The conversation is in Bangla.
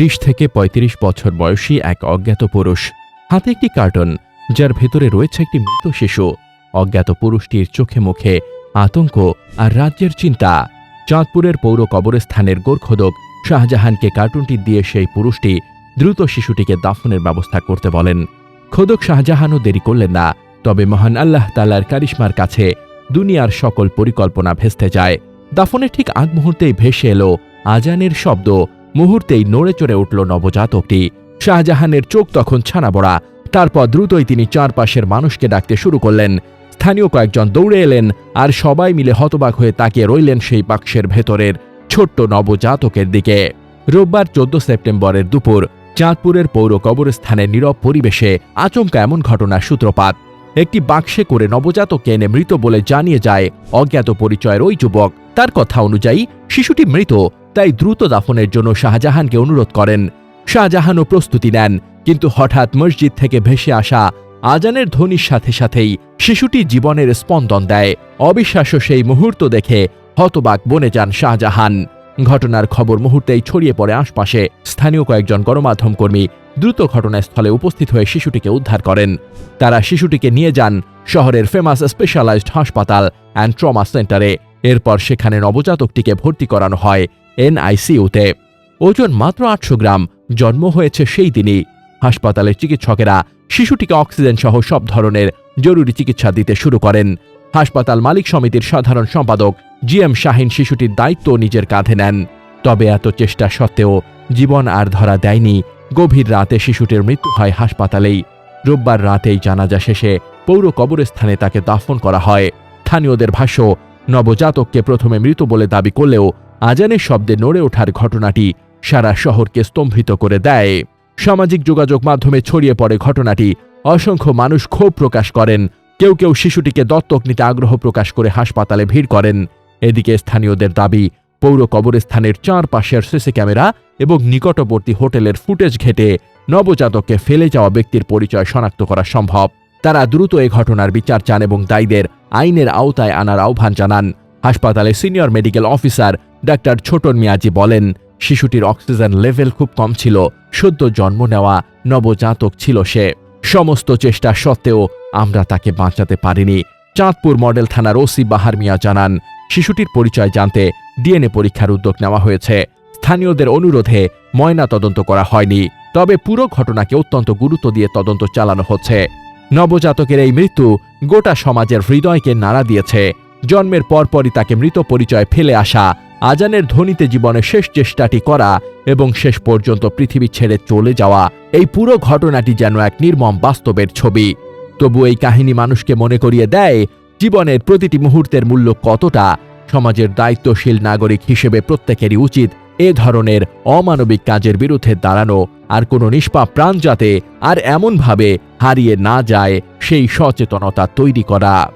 ত্রিশ থেকে ৩৫ বছর বয়সী এক অজ্ঞাত পুরুষ। হাতে একটি কার্টন, যার ভেতরে রয়েছে একটি মৃত শিশু। অজ্ঞাত পুরুষটির চোখে মুখে আতঙ্ক আর রাজ্যের চিন্তা। চাঁদপুরের পৌর কবরস্থানের গোরখোদক শাহজাহানকে কার্টুনটি দিয়ে সেই পুরুষটি দ্রুত শিশুটিকে দাফনের ব্যবস্থা করতে বলেন। খোদক শাহজাহানও দেরি করলেন না, তবে মহান আল্লাহ তালার কারিশ্মার কাছে দুনিয়ার সকল পরিকল্পনা ভেস্তে যায়। দাফনের ঠিক আগ মুহূর্তেই ভেসে এলো আজানের শব্দ মুহূর্তেই নড়ে চড়ে উঠল নবজাতকটি। শাহজাহানের চোখ তখন ছানাবড়া তারপর দ্রুতই তিনি চারপাশের মানুষকে ডাকতে শুরু করলেন। স্থানীয় কয়েকজন দৌড়ে এলেন আর সবাই মিলে হতবাক হয়ে তাকিয়ে রইলেন সেই বাক্সের ভেতরের ছোট্ট নবজাতকের দিকে। রোববার চোদ্দ সেপ্টেম্বরের দুপুর, চাঁদপুরের পৌর কবরস্থানের নীরব পরিবেশে আচমকা এমন ঘটনার সূত্রপাত। একটি বাক্সে করে নবজাতককে এনে মৃত বলে জানিয়ে যায় অজ্ঞাত পরিচয়ের ওই যুবক। তার কথা অনুযায়ী, শিশুটি মৃত। তাই দ্রুত দাফনের জন্য শাহজাহানকে অনুরোধ করেন। শাহজাহানও প্রস্তুতি নেন, কিন্তু হঠাৎ মসজিদ থেকে ভেসে আসা আজানের ধ্বনির সাথে সাথেই শিশুটি জীবনের স্পন্দন দেয়। অবিশ্বাস্য সেই মুহূর্ত দেখে হতবাক বনে যান শাহজাহান। ঘটনার খবর মুহূর্তেই ছড়িয়ে পড়ে আশপাশে। স্থানীয় কয়েকজন গণমাধ্যম কর্মী দ্রুত ঘটনাস্থলে উপস্থিত হয়ে শিশুটিকে উদ্ধার করেন। তারা শিশুটিকে নিয়ে যান শহরের ফেমাস স্পেশালাইজড হাসপাতাল অ্যান্ড ট্রমা সেন্টারে। এরপর সেখানে নবজাতকটিকে ভর্তি করানো হয়। এনআইসিইউতে ওজন মাত্র আটশো গ্রাম, জন্ম হয়েছে সেই দিনই। হাসপাতালের চিকিৎসকেরা শিশুটিকে অক্সিজেন সহ সব ধরনের জরুরি চিকিৎসা দিতে শুরু করেন। হাসপাতাল মালিক সমিতির সাধারণ সম্পাদক জি এম শাহিন শিশুটির দায়িত্ব নিজের কাঁধে নেন। তবে এত চেষ্টা সত্ত্বেও জীবন আর ধরা দেয়নি। গভীর রাতে শিশুটির মৃত্যু হয় হাসপাতালেই। রোববার রাতেই জানাজা শেষে পৌর কবরস্থানে তাকে দাফন করা হয়। স্থানীয়দের ভাষ্য, নবজাতককে প্রথমে মৃত বলে দাবি করলেও আজানের শব্দে নড়ে ওঠার ঘটনাটি সারা শহরকে স্তম্ভিত করে দেয়। সামাজিক যোগাযোগ মাধ্যমে ছড়িয়ে পড়ে ঘটনাটি অসংখ্য মানুষ ক্ষোভ প্রকাশ করেন। কেউ কেউ শিশুটিকে দত্তক নিতে আগ্রহ প্রকাশ করে হাসপাতালে ভিড় করেন। এদিকে স্থানীয়দের দাবি, পৌর কবরস্থানের চারপাশের সিসি ক্যামেরা এবং নিকটবর্তী হোটেলের ফুটেজ ঘেটে নবজাতককে ফেলে যাওয়া ব্যক্তির পরিচয় শনাক্ত করা সম্ভব। তারা দ্রুত এ ঘটনার বিচার চান এবং দায়ীদের আইনের আওতায় আনার আহ্বান জানান। হাসপাতালে senior medical officer doctor Chhoton Miyaji বলেন, শিশুটির অক্সিজেন লেভেল খুব কম ছিল, সদ্য জন্ম নেওয়া নবজাতক ছিল সে। সমস্ত চেষ্টা সত্ত্বেও আমরা তাকে বাঁচাতে পারিনি। চাঁদপুর মডেল থানার ওসি বাহার মিয়া জানান, শিশুটির পরিচয় জানতে ডিএনএ পরীক্ষার উদ্যোগ নেওয়া হয়েছে। স্থানীয়দের অনুরোধে ময়না তদন্ত করা হয়নি, তবে পুরো ঘটনাকে অত্যন্ত গুরুত্ব দিয়ে তদন্ত চালানো হচ্ছে। নবজাতকের এই মৃত্যু গোটা সমাজের হৃদয়কে নাড়া দিয়েছে। জন্মের পরপরই তাকে মৃত পরিচয় ফেলে আসা আজানের ধ্বনিতে জীবনের শেষ চেষ্টাটি করা এবং শেষ পর্যন্ত পৃথিবী ছেড়ে চলে যাওয়া এই পুরো ঘটনাটি যেন এক নির্মম বাস্তবের ছবি। তবু এই কাহিনী মানুষকে মনে করিয়ে দেয়, জীবনের প্রতিটি মুহূর্তের মূল্য কতটা? সমাজের দায়িত্বশীল নাগরিক হিসেবে প্রত্যেকেরই উচিত এ ধরনের অমানবিক কাজের বিরুদ্ধে দাঁড়ানো আর কোনো নিষ্পাপ প্রাণ যাতে আর এমনভাবে হারিয়ে না যায় সেই সচেতনতা তৈরি করা।